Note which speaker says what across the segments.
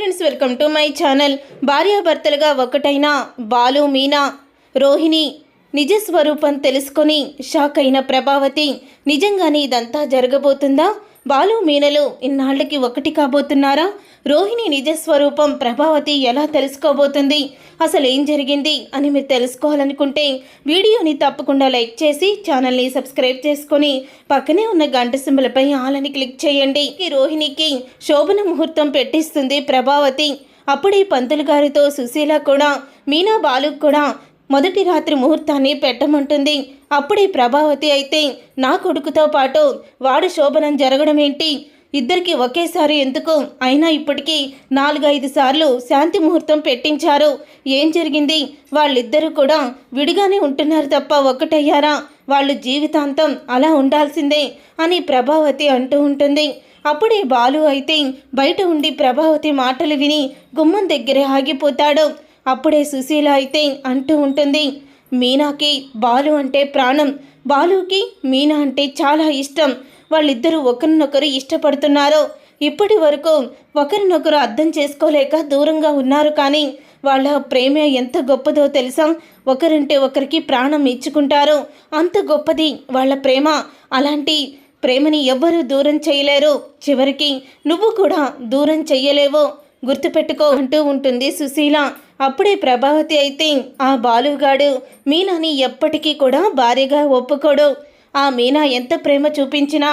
Speaker 1: Friends welcome to my channel. భార్యాభర్తలుగా ఒకటైన బాలు మీనా రోహిణి నిజ స్వరూపం తెలుసుకొని షాక్ అయిన ప్రభావతి. నిజంగానే ఇదంతా జరగబోతుందా? బాలు మీనలు ఇన్నాళ్ళకి ఒకటి కాబోతున్నారా? రోహిణి నిజ స్వరూపం ప్రభావతి ఎలా తెలుసుకోబోతుంది? అసలు ఏం జరిగింది అని మీరు తెలుసుకోవాలనుకుంటే వీడియోని తప్పకుండా లైక్ చేసి ఛానల్ని సబ్స్క్రైబ్ చేసుకొని పక్కనే ఉన్న గంట సింబలపై ఆలని క్లిక్ చేయండి. ఈ రోహిణికి శోభన ముహూర్తం పెట్టిస్తుంది ప్రభావతి. అప్పుడే పంతులు గారితో సుశీల కూడా మీనా బాలు కూడా మొదటి రాత్రి ముహూర్తాన్ని పెట్టమంటుంది. అప్పుడే ప్రభావతి అయితే నా కొడుకుతో పాటు వాడు శోభనం జరగడం ఏంటి? ఇద్దరికి ఒకేసారి ఎందుకు? అయినా ఇప్పటికీ నాలుగైదు సార్లు శాంతి ముహూర్తం పెట్టించారు. ఏం జరిగింది? వాళ్ళిద్దరూ కూడా విడిగానే ఉంటున్నారు తప్ప ఒక్కటయ్యారా? వాళ్ళు జీవితాంతం అలా ఉండాల్సిందే అని ప్రభావతి అంటూ ఉంటుంది. అప్పుడే బాలు అయితే బయట ఉండి ప్రభావతి మాటలు విని గుమ్మం దగ్గరే ఆగిపోతాడు. అప్పుడే సుశీల అయితే అంటూ ఉంటుంది మీనాకి బాలు అంటే ప్రాణం. బాలుకి మీనా అంటే చాలా ఇష్టం. వాళ్ళిద్దరూ ఒకరినొకరు ఇష్టపడుతున్నారు. ఇప్పటి వరకు ఒకరినొకరు అర్థం చేసుకోలేక దూరంగా ఉన్నారు కానీ వాళ్ళ ప్రేమ ఎంత గొప్పదో తెలుసా? ఒకరంటే ఒకరికి ప్రాణం ఇచ్చుకుంటారు. అంత గొప్పది వాళ్ళ ప్రేమ. అలాంటి ప్రేమని ఎవ్వరూ దూరం చేయలేరు. చివరికి నువ్వు కూడా దూరం చెయ్యలేవు. గుర్తుపెట్టుకో అంటూ ఉంటుంది సుశీల. అప్పుడే ప్రభావతి అయితే ఆ బాలుగాడు మీనాని ఎప్పటికీ కూడా భార్యగా ఒప్పుకోడు. ఆ మీనా ఎంత ప్రేమ చూపించినా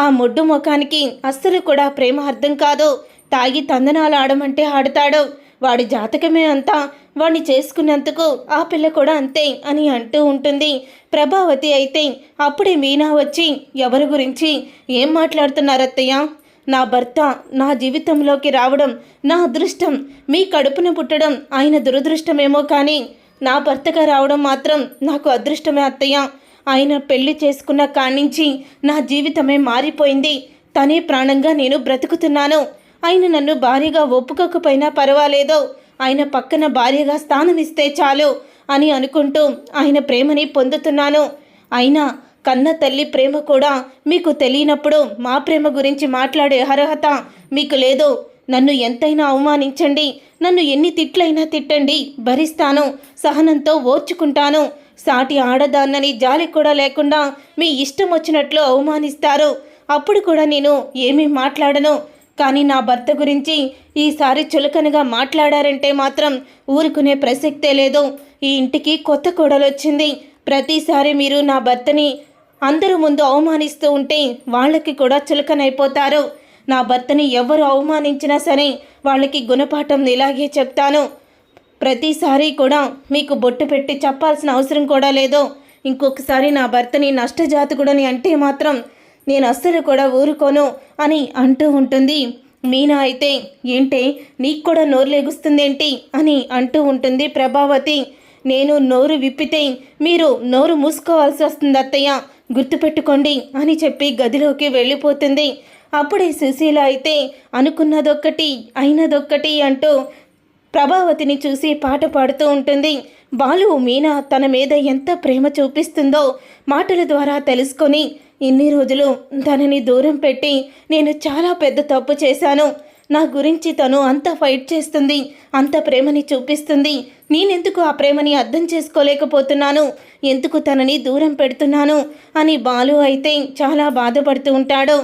Speaker 1: ఆ మొడ్డు ముఖానికి అస్సలు కూడా ప్రేమ అర్థం కాదు. తాగి తందనాలు ఆడమంటే ఆడతాడు. వాడి జాతకమే అంతా వాడిని చేసుకున్నందుకు ఆ పిల్ల కూడా అంతే అని అంటూ ఉంటుంది. ప్రభావతి అయితే అప్పుడే మీనా వచ్చి ఎవరి గురించి ఏం మాట్లాడుతున్నారత్తయ్య నా భర్త నా జీవితంలోకి రావడం నా అదృష్టం మీ కడుపున పుట్టడం ఆయన దురదృష్టమేమో కానీ నా భర్తగా రావడం మాత్రం నాకు అదృష్టమే అత్తయ్య. ఆయన పెళ్ళి చేసుకున్న కాణించి నా జీవితమే మారిపోయింది. తనే ప్రాణంగా నేను బ్రతుకుతున్నాను. ఆయన నన్ను భార్యగా ఒప్పుకోకపోయినా పర్వాలేదు. ఆయన పక్కన భార్యగా స్థానం ఇస్తే చాలు అని అనుకుంటూ ఆయన ప్రేమని పొందుతున్నాను. అయినా కన్న తల్లి ప్రేమ కూడా మీకు తెలియనప్పుడు మా ప్రేమ గురించి మాట్లాడే అర్హత మీకు లేదు. నన్ను ఎంతైనా అవమానించండి. నన్ను ఎన్ని తిట్లైనా తిట్టండి. భరిస్తాను. సహనంతో ఓర్చుకుంటాను. సాటి ఆడదాన్నని జాలి కూడా లేకుండా మీ ఇష్టం వచ్చినట్లు అవమానిస్తారు. అప్పుడు కూడా నేను ఏమీ మాట్లాడను. కానీ నా భర్త గురించి ఈసారి చులకనగా మాట్లాడారంటే మాత్రం ఊరుకునే ప్రసక్తే లేదు. ఈ ఇంటికి కొత్త కోడలు వచ్చింది ప్రతిసారి మీరు నా భర్తని అందరూ ముందు అవమానిస్తూ ఉంటే వాళ్ళకి కూడా చులకనైపోతారు. నా భర్తని ఎవరు అవమానించినా సరే వాళ్ళకి గుణపాఠం ఇలాగే చెప్తాను. ప్రతిసారి కూడా మీకు బొట్టు పెట్టి చెప్పాల్సిన అవసరం కూడా లేదు. ఇంకొకసారి నా భర్తని నష్టజాతకుడని అంటే మాత్రం నేను అస్సలు కూడా ఊరుకోను అని అంటూ ఉంటుంది. మీనా అయితే ఏంటే నీకు కూడా నోరు లెగుస్తుందేంటి? అని అంటూ ఉంటుంది ప్రభావతి. నేను నోరు విప్పితే మీరు నోరు మూసుకోవాల్సి వస్తుంది అత్తయ్య. గుర్తుపెట్టుకోండి అని చెప్పి గదిలోకి వెళ్ళిపోతుంది. అప్పుడే సుశీల అయితే అనుకున్నదొక్కటి అయినదొక్కటి అంటూ ప్రభావతిని చూసి పాట పాడుతూ ఉంటుంది. బాలు మీనా తన మీద ఎంత ప్రేమ చూపిస్తుందో మాటల ద్వారా తెలుసుకొని ఇన్ని రోజులు తనని దూరం పెట్టి నేను చాలా పెద్ద తప్పు చేశాను. నా గురించి తను అంత ఫైట్ చేస్తుంది అంత ప్రేమని చూపిస్తుంది. నేనెందుకు ఆ ప్రేమని అర్థం చేసుకోలేకపోతున్నాను? ఎందుకు తనని దూరం పెడుతున్నాను? అని బాలు అయితే చాలా బాధపడుతూ ఉంటాడు.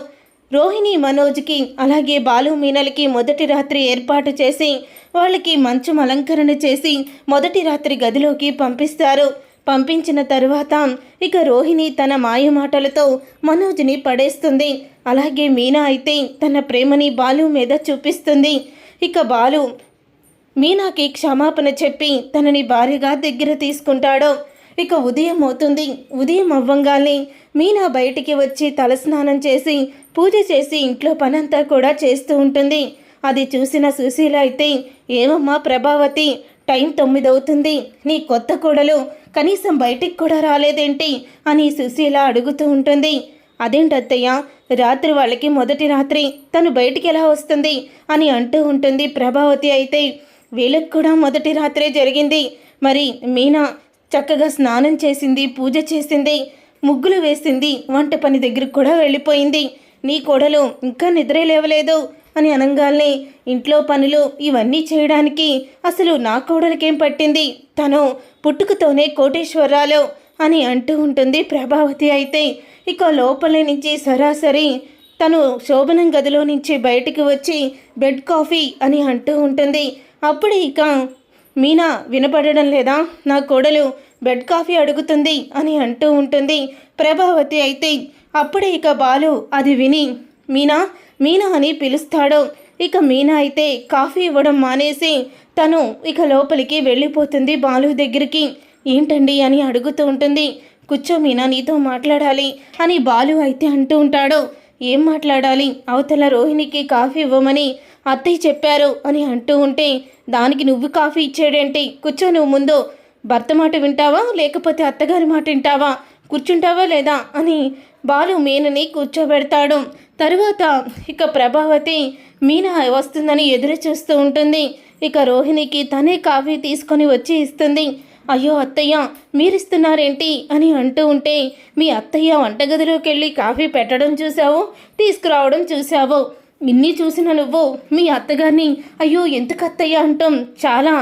Speaker 1: రోహిణి మనోజ్కి అలాగే బాలు మీనలకి మొదటి రాత్రి ఏర్పాటు చేసి వాళ్ళకి మంచం అలంకరణ చేసి మొదటి రాత్రి గదిలోకి పంపిస్తారు. పంపించిన తరువాత ఇక రోహిణి తన మాయ మాటలతో మనోజ్ని పడేస్తుంది. అలాగే మీనా అయితే తన ప్రేమని బాలు మీద చూపిస్తుంది. ఇక బాలు మీనాకి క్షమాపణ చెప్పి తనని భార్యగా దగ్గర తీసుకుంటాడు. ఇక ఉదయం అవుతుంది. ఉదయం అవ్వంగానే మీనా బయటికి వచ్చి తలస్నానం చేసి పూజ చేసి ఇంట్లో పనంతా కూడా చేస్తూ ఉంటుంది. అది చూసిన సుశీల అయితే ఏమమ్మా ప్రభావతి టైం తొమ్మిది అవుతుంది నీ కొత్త కోడలు కనీసం బయటికి కూడా రాలేదేంటి? అని సుశీల అడుగుతూ ఉంటుంది. అదేంటత్తయ్య? రాత్రి వాళ్ళకి మొదటి రాత్రి తను బయటికి ఎలా వస్తుంది? అని అంటూ ఉంటుంది ప్రభావతి అయితే. వీళ్ళకి కూడా మొదటి రాత్రే జరిగింది. మరి మీనా చక్కగా స్నానం చేసింది పూజ చేసింది ముగ్గులు వేసింది వంట పని దగ్గరికి కూడా వెళ్ళిపోయింది. నీ కోడలు ఇంకా నిద్ర లేవలేదు. అని అనగానే ఇంట్లో పనులు ఇవన్నీ చేయడానికి అసలు నా కోడలికేం పట్టింది? తను పుట్టుకతోనే కోటేశ్వరరాలు అని అంటూ ఉంటుంది ప్రభావతి అయితే. ఇక లోపల నుంచి సరాసరి తను శోభనం గదిలో నుంచి బయటికి వచ్చి బెడ్ కాఫీ అని అంటూ ఉంటుంది. అప్పుడే ఇక మీనా వినపడడం లేదా? నా కోడలు బెడ్ కాఫీ అడుగుతుంది అని అంటూ ఉంటుంది ప్రభావతి అయితే. అప్పుడే ఇక బాలు అది విని మీనా మీనా అని పిలుస్తాడు. ఇక మీనా అయితే కాఫీ ఇవ్వడం మానేసి తను ఇక లోపలికి వెళ్ళిపోతుంది బాలు దగ్గరికి. ఏంటండి అని అడుగుతూ ఉంటుంది. కూర్చో మీనా నీతో మాట్లాడాలి అని బాలు అయితే అంటూ ఉంటాడు. ఏం మాట్లాడాలి? అవతల రోహిణికి కాఫీ ఇవ్వమని అత్తయ్య చెప్పారు అని అంటూ ఉంటే దానికి నువ్వు కాఫీ ఇచ్చేడేంటి? కూర్చో నువ్వు ముందు. భర్త మాట వింటావా? లేకపోతే అత్తగారి మాట వింటావా? కూర్చుంటావా లేదా? అని బాలు మీనని కూర్చోబెడతాడు. తరువాత ఇక ప్రభావతి మీనా వస్తుందని ఎదురు చూస్తూ ఉంటుంది. ఇక రోహిణికి తనే కాఫీ తీసుకొని వచ్చి ఇస్తుంది. అయ్యో అత్తయ్య మీరిస్తున్నారేంటి? అని అంటూ ఉంటే మీ అత్తయ్య వంటగదిలోకి వెళ్ళి కాఫీ పెట్టడం చూసావు తీసుకురావడం చూసావు ఇన్ని చూసిన నువ్వు మీ అత్తగారిని అయ్యో ఎందుకు అత్తయ్య అంటాం? చాలా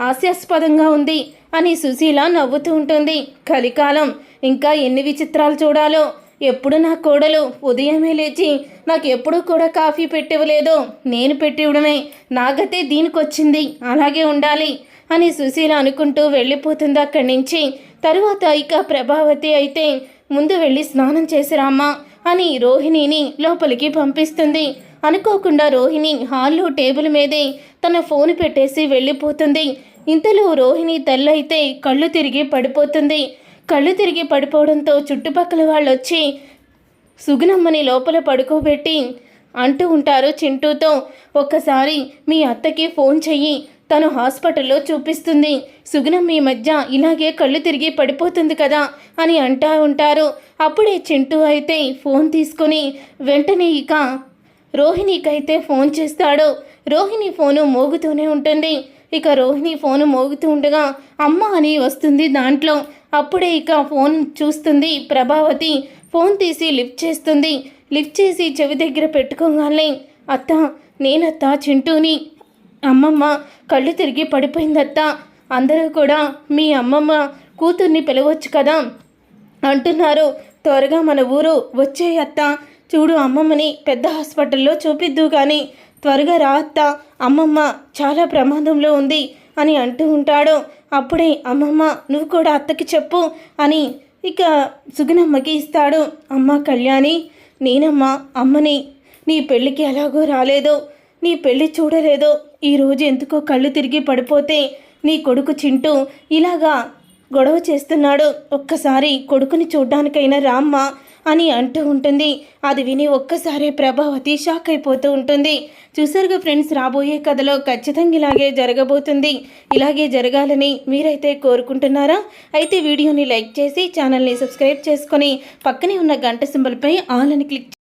Speaker 1: హాస్యాస్పదంగా ఉంది అని సుశీల నవ్వుతూ ఉంటుంది. కలికాలం ఇంకా ఎన్ని విచిత్రాలు చూడాలో? ఎప్పుడు నా కోడలు ఉదయమే లేచి నాకు ఎప్పుడూ కూడా కాఫీ పెట్టివ్వలేదు నేను పెట్టివ్వడమే. నాగతే దీనికొచ్చింది. అలాగే ఉండాలి అని సుశీల అనుకుంటూ వెళ్ళిపోతుంది అక్కడి నుంచి. తరువాత ఇక ప్రభావతి అయితే ముందు వెళ్ళి స్నానం చేసిరామ్మా అని రోహిణిని లోపలికి పంపిస్తుంది. అనుకోకుండా రోహిణి హాల్లో టేబుల్ మీదే తన ఫోన్ పెట్టేసి వెళ్ళిపోతుంది. ఇంతలో రోహిణి తల్లైతే కళ్ళు తిరిగి పడిపోతుంది. కళ్ళు తిరిగి పడిపోవడంతో చుట్టుపక్కల వాళ్ళు వచ్చి సుగుణమ్మని లోపల పడుకోబెట్టి అంటూ ఉంటారు చింటూతో ఒక్కసారి మీ అత్తకి ఫోన్ చెయ్యి. తను హాస్పిటల్లో చూపిస్తుంది. సుగుణం ఈ మధ్య ఇలాగే కళ్ళు తిరిగి పడిపోతుంది కదా అని అంటా ఉంటారు. అప్పుడే చింటూ అయితే ఫోన్ తీసుకొని వెంటనే ఇక రోహిణికైతే ఫోన్ చేస్తాడు. రోహిణి ఫోను మోగుతూనే ఉంటుంది. ఇక రోహిణి ఫోను మోగుతూ ఉండగా అమ్మ అని వస్తుంది దాంట్లో. అప్పుడే ఇక ఫోన్ చూస్తుంది ప్రభావతి. ఫోన్ తీసి లిఫ్ట్ చేస్తుంది. లిఫ్ట్ చేసి చెవి దగ్గర పెట్టుకోగానే అత్త నేనత్త చింటూని. అమ్మమ్మ కళ్ళు తిరిగి పడిపోయిందత్త. అందరూ కూడా మీ అమ్మమ్మ కూతుర్ని పిలవచ్చు కదా? అంటున్నారు. త్వరగా మన ఊరు వచ్చే అత్త. చూడు అమ్మమ్మని పెద్ద హాస్పిటల్లో చూపిద్దు కానీ త్వరగా రా అత్త. అమ్మమ్మ చాలా ప్రమాదంలో ఉంది. అని అంటూ ఉంటాడు. అప్పుడే అమ్మమ్మ నువ్వు కూడా అత్తకి చెప్పు అని ఇక సుగుణమ్మకి ఇస్తాడు. అమ్మ కళ్యాణి నేనమ్మా అమ్మని. నీ పెళ్ళికి ఎలాగో రాలేదు నీ పెళ్ళి చూడలేదు ఈరోజు ఎందుకో కళ్ళు తిరిగి పడిపోతే నీ కొడుకు చింటూ ఇలాగా గొడవ చేస్తున్నాడు. ఒక్కసారి కొడుకుని చూడ్డానికైనా రామ్మ అని అంటూ ఉంటుంది. అది విని ఒక్కసారి ప్రభావతి షాక్ అయిపోతూ ఉంటుంది. చూసారుగా ఫ్రెండ్స్ రాబోయే కథలో ఖచ్చితంగా ఇలాగే జరగబోతుంది. ఇలాగే జరగాలని మీరైతే కోరుకుంటున్నారా? అయితే వీడియోని లైక్ చేసి ఛానల్ని సబ్స్క్రైబ్ చేసుకొని పక్కనే ఉన్న గంట సింబల్పై ఆల్ అని క్లిక్